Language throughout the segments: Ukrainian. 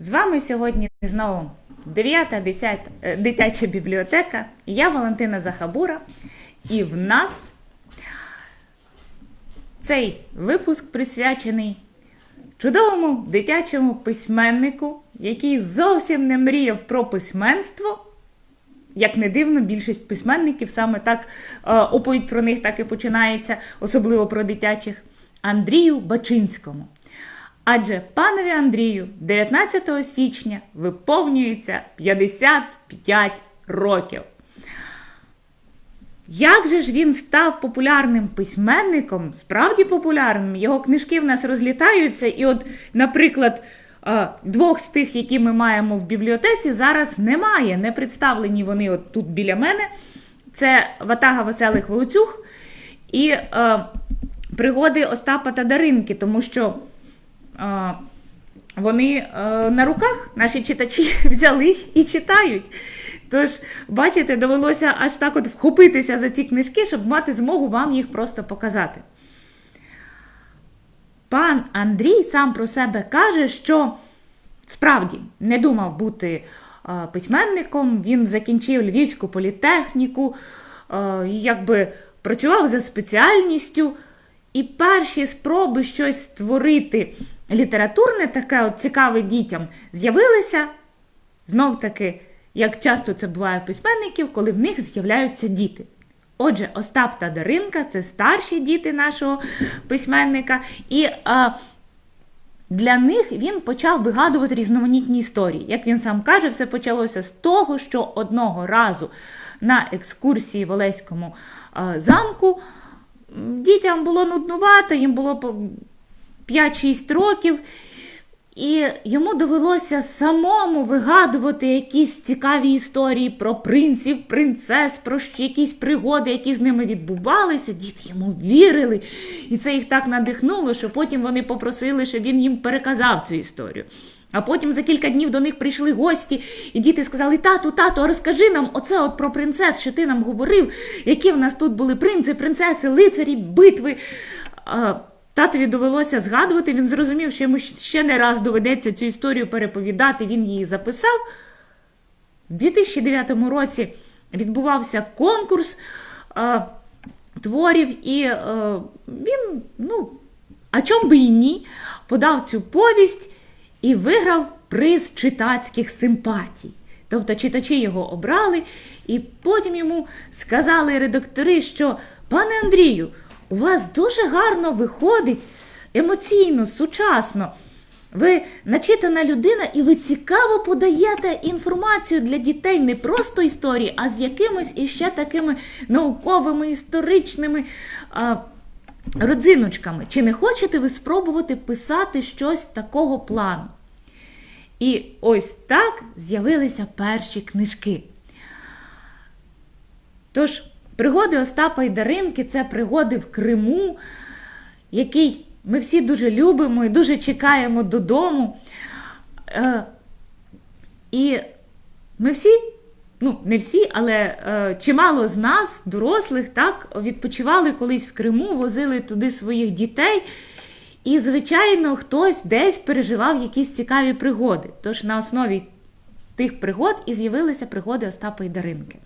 З вами сьогодні знову 9 10, е, дитяча бібліотека. Я Валентина Захабура. І в нас цей випуск присвячений чудовому дитячому письменнику, який зовсім не мріяв про письменство. Як не дивно, більшість письменників саме так е, оповідь про них так і починається, особливо про дитячих, Андрію Бачинському. Адже панові Андрію 19 січня виповнюється 55 років. Як же ж він став популярним письменником, справді популярним? Його книжки в нас розлітаються, і от, наприклад, двох з тих, які ми маємо в бібліотеці, зараз немає. Не представлені вони от тут біля мене. Це Ватага веселих волоцюг і е, пригоди Остапа та Даринки, тому що вони е, на руках наші читачі взяли і читають. Тож, бачите, довелося аж так от вхопитися за ці книжки, щоб мати змогу вам їх просто показати. Пан Андрій сам про себе каже, що справді не думав бути е, письменником. Він закінчив Львівську політехніку, е, якби працював за спеціальністю. І перші спроби щось створити літературне, таке от цікаве дітям, з'явилися знов таки, як часто це буває у письменників, коли в них з'являються діти. Отже, Остап та Даринка це старші діти нашого письменника, і а, для них він почав вигадувати різноманітні історії. Як він сам каже, все почалося з того, що одного разу на екскурсії в Олеському а, замку дітям було нуднувато, їм було 5-6 років. І йому довелося самому вигадувати якісь цікаві історії про принців, принцес, про якісь пригоди, які з ними відбувалися. Діти йому вірили. І це їх так надихнуло, що потім вони попросили, щоб він їм переказав цю історію. А потім за кілька днів до них прийшли гості, і діти сказали: Тату, тату, розкажи нам оце от про принцес, що ти нам говорив, які в нас тут були принци, принцеси, лицарі, битви. Татові довелося згадувати, він зрозумів, що йому ще не раз доведеться цю історію переповідати, він її записав. У 2009 році відбувався конкурс е, творів, і е, він, ну, а чом би і ні, подав цю повість і виграв приз читацьких симпатій. Тобто читачі його обрали, і потім йому сказали редактори, що пане Андрію, у вас дуже гарно виходить емоційно, сучасно. Ви начитана людина, і ви цікаво подаєте інформацію для дітей не просто історії, а з якимись іще такими науковими, історичними а, родзиночками. Чи не хочете ви спробувати писати щось такого плану? І ось так з'явилися перші книжки. Тож, пригоди Остапа і Даринки це пригоди в Криму, який ми всі дуже любимо і дуже чекаємо додому. Е, і ми всі, ну, не всі, але е, чимало з нас, дорослих, так, відпочивали колись в Криму, возили туди своїх дітей. І, звичайно, хтось десь переживав якісь цікаві пригоди. Тож на основі тих пригод і з'явилися пригоди Остапа і Даринки.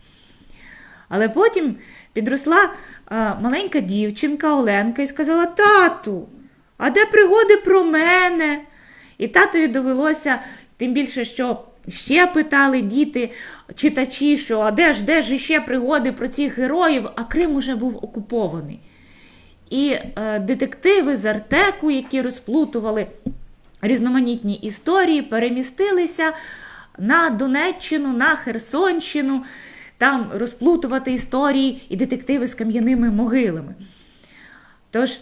Але потім підросла а, маленька дівчинка Оленка і сказала: Тату, а де пригоди про мене? І татові довелося, тим більше, що ще питали діти, читачі, що а де ж, де ж ще пригоди про цих героїв, а Крим уже був окупований. І е, детективи з Артеку, які розплутували різноманітні історії, перемістилися на Донеччину, на Херсонщину, там розплутувати історії і детективи з кам'яними могилами. Тож,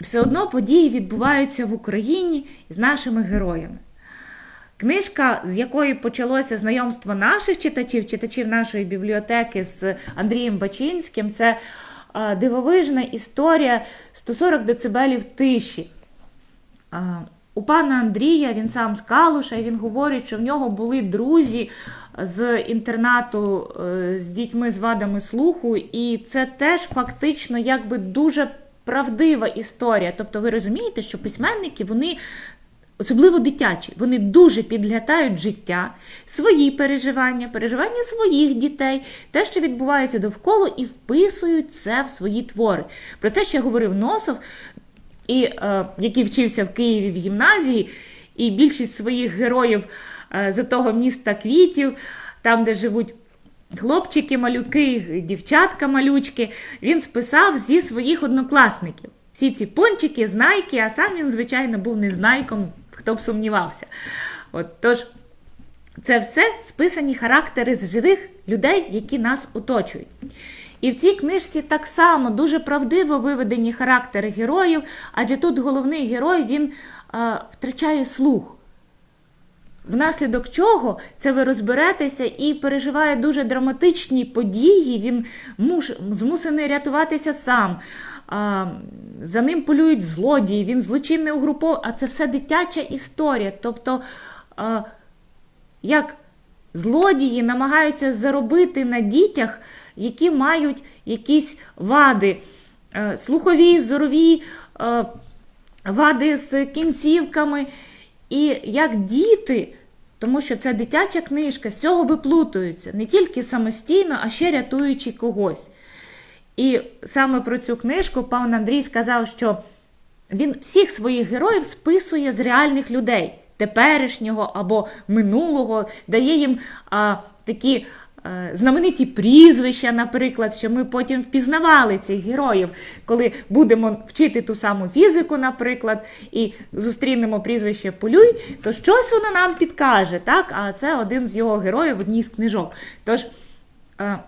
все одно події відбуваються в Україні з нашими героями. Книжка, з якої почалося знайомство наших читачів, читачів нашої бібліотеки з Андрієм Бачинським, це дивовижна історія 140 децибелів тиші. У пана Андрія він сам з Калуша, і він говорить, що в нього були друзі з інтернату е, з дітьми з вадами слуху, і це теж фактично якби дуже правдива історія. Тобто, ви розумієте, що письменники вони особливо дитячі, вони дуже підглядають життя, свої переживання, переживання своїх дітей, те, що відбувається довкола, і вписують це в свої твори. Про це ще говорив Носов, і, е, який вчився в Києві в гімназії, і більшість своїх героїв е, з того міста квітів, там, де живуть. Хлопчики, малюки, дівчатка малючки, він списав зі своїх однокласників. Всі ці пончики, знайки, а сам він, звичайно, був незнайком, хто б сумнівався. От, Тож, це все списані характери з живих людей, які нас оточують. І в цій книжці так само дуже правдиво виведені характери героїв, адже тут головний герой він а, втрачає слух. Внаслідок чого це ви розберетеся і переживає дуже драматичні події. Він муш, змусений рятуватися сам. А, За ним полюють злодії, він злочинний угрупов, а це все дитяча історія. Тобто, а, як злодії намагаються заробити на дітях, які мають якісь вади, слухові, зорові вади з кінцівками. І як діти, тому що це дитяча книжка, з цього виплутуються не тільки самостійно, а ще рятуючи когось. І саме про цю книжку пан Андрій сказав, що він всіх своїх героїв списує з реальних людей, теперішнього або минулого, дає їм а, такі Е, знамениті прізвища, наприклад, що ми потім впізнавали цих героїв, коли будемо вчити ту саму фізику, наприклад, і зустрінемо прізвище Полюй, то щось воно нам підкаже. так? А це один з його героїв в одній з книжок. Тож е,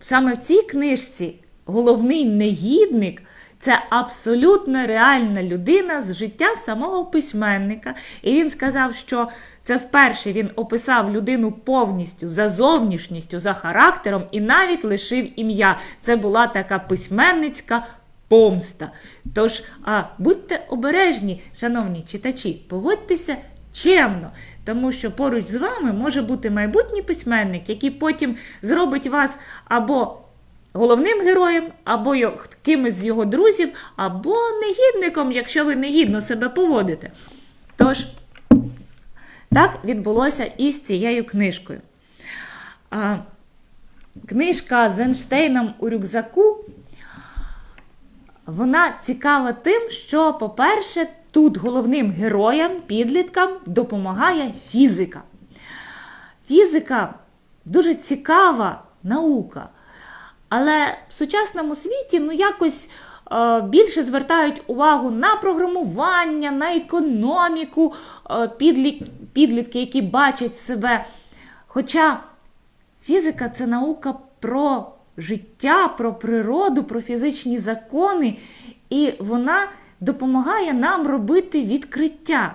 саме в цій книжці головний негідник. Це абсолютно реальна людина з життя самого письменника. І він сказав, що це вперше він описав людину повністю за зовнішністю, за характером і навіть лишив ім'я. Це була така письменницька помста. Тож, а будьте обережні, шановні читачі, поводьтеся чемно, тому що поруч з вами може бути майбутній письменник, який потім зробить вас або головним героєм, або кимось з його друзів, або негідником, якщо ви негідно себе поводите. Тож, так відбулося і з цією книжкою. А, Книжка з Ейнштейном у рюкзаку. Вона цікава тим, що, по-перше, тут головним героям, підліткам допомагає фізика. Фізика дуже цікава наука. Але в сучасному світі ну, якось е, більше звертають увагу на програмування, на економіку е, підліт, підлітки, які бачать себе. Хоча фізика це наука про життя, про природу, про фізичні закони, і вона допомагає нам робити відкриття.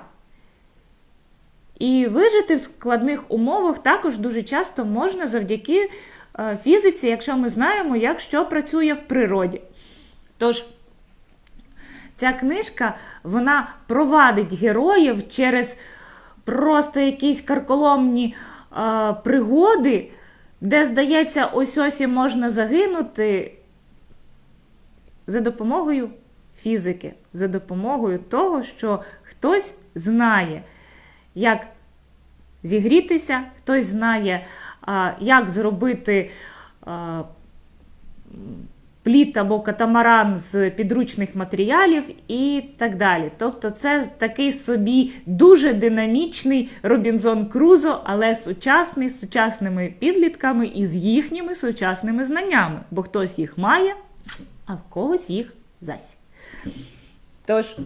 І вижити в складних умовах також дуже часто можна завдяки фізиці, якщо ми знаємо, як що працює в природі. Тож, ця книжка вона провадить героїв через просто якісь карколомні е, пригоди, де, здається, ось ось можна загинути за допомогою фізики, за допомогою того, що хтось знає, як зігрітися, хтось знає як зробити пліт або катамаран з підручних матеріалів і так далі. Тобто, це такий собі дуже динамічний Робінзон Крузо, але сучасний з сучасними підлітками і з їхніми сучасними знаннями, бо хтось їх має, а в когось їх зась. Тож,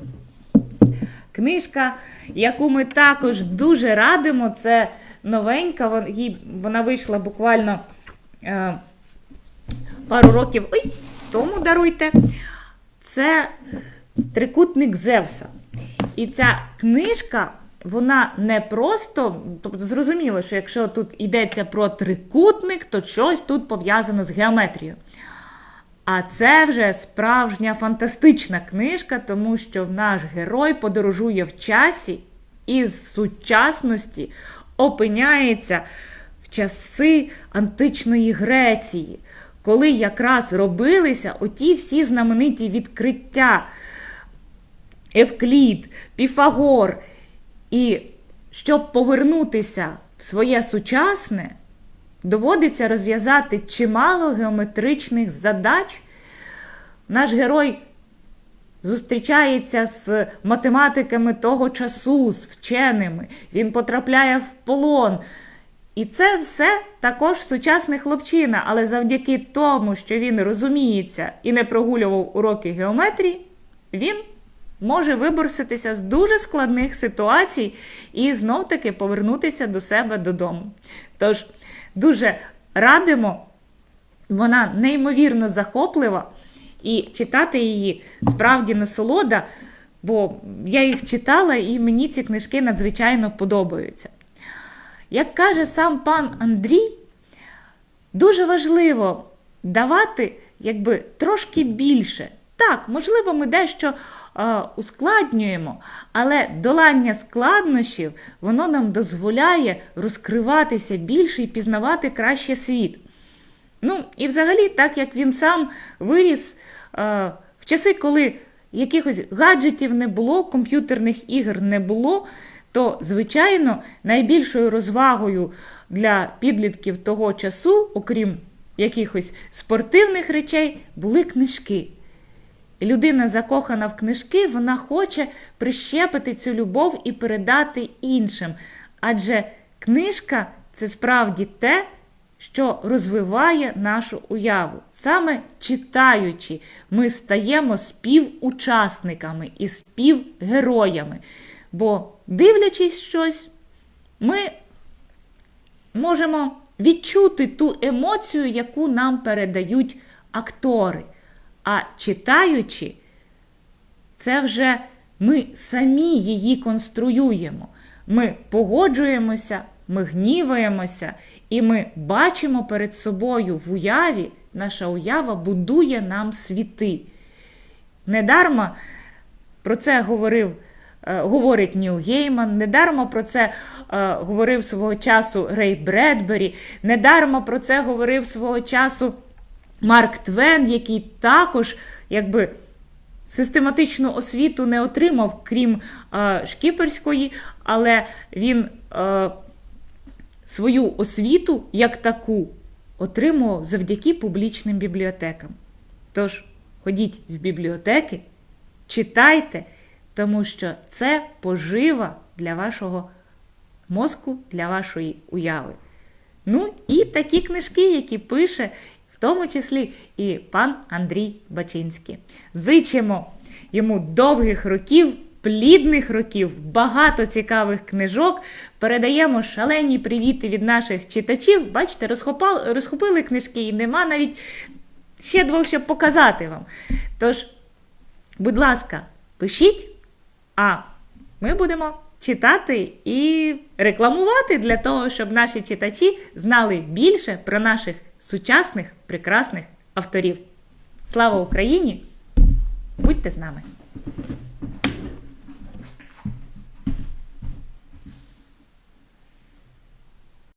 книжка, яку ми також дуже радимо, це новенька, вона вийшла буквально е, пару років ой, тому даруйте. Це трикутник Зевса. І ця книжка, вона не просто, тобто зрозуміло, що якщо тут йдеться про трикутник, то щось тут пов'язано з геометрією. А це вже справжня фантастична книжка, тому що наш герой подорожує в часі із сучасності опиняється в часи античної Греції, коли якраз робилися оті всі знамениті відкриття Евклід, Піфагор. І щоб повернутися в своє сучасне, доводиться розв'язати чимало геометричних задач. Наш герой зустрічається з математиками того часу, з вченими, він потрапляє в полон. І це все також сучасний хлопчина, але завдяки тому, що він розуміється і не прогулював уроки геометрії, він може виборситися з дуже складних ситуацій і знов-таки повернутися до себе додому. Тож дуже радимо, вона неймовірно захоплива, і читати її справді насолода, бо я їх читала і мені ці книжки надзвичайно подобаються. Як каже сам пан Андрій, дуже важливо давати якби, трошки більше. Так, можливо, ми дещо е, ускладнюємо, але долання складнощів воно нам дозволяє розкриватися більше і пізнавати краще світ. Ну, і взагалі, так як він сам виріс е, в часи, коли якихось гаджетів не було, комп'ютерних ігор не було, то, звичайно, найбільшою розвагою для підлітків того часу, окрім якихось спортивних речей, були книжки. Людина, закохана в книжки, вона хоче прищепити цю любов і передати іншим. Адже книжка це справді те, що розвиває нашу уяву. Саме читаючи, ми стаємо співучасниками і співгероями. Бо, дивлячись щось, ми можемо відчути ту емоцію, яку нам передають актори. А читаючи, це вже ми самі її конструюємо. Ми погоджуємося, ми гніваємося, і ми бачимо перед собою в уяві, наша уява будує нам світи. Недарма про це говорив. е, Говорить Ніл Гейман, недарма про це е, говорив свого часу Рей Бредбері, недарма про це говорив свого часу Марк Твен, який також якби систематичну освіту не отримав, крім е, шкіперської, але він е, свою освіту як таку отримував завдяки публічним бібліотекам. Тож, ходіть в бібліотеки, читайте, тому що це пожива для вашого мозку, для вашої уяви. Ну і такі книжки, які пише, тому числі і пан Андрій Бачинський. Зичимо йому довгих років, плідних років, багато цікавих книжок. Передаємо шалені привіти від наших читачів. Бачите, розхопали, розхопили книжки і нема навіть ще двох, щоб показати вам. Тож, будь ласка, пишіть, а ми будемо читати і рекламувати для того, щоб наші читачі знали більше про наших сучасних прекрасних авторів. Слава Україні! Будьте з нами!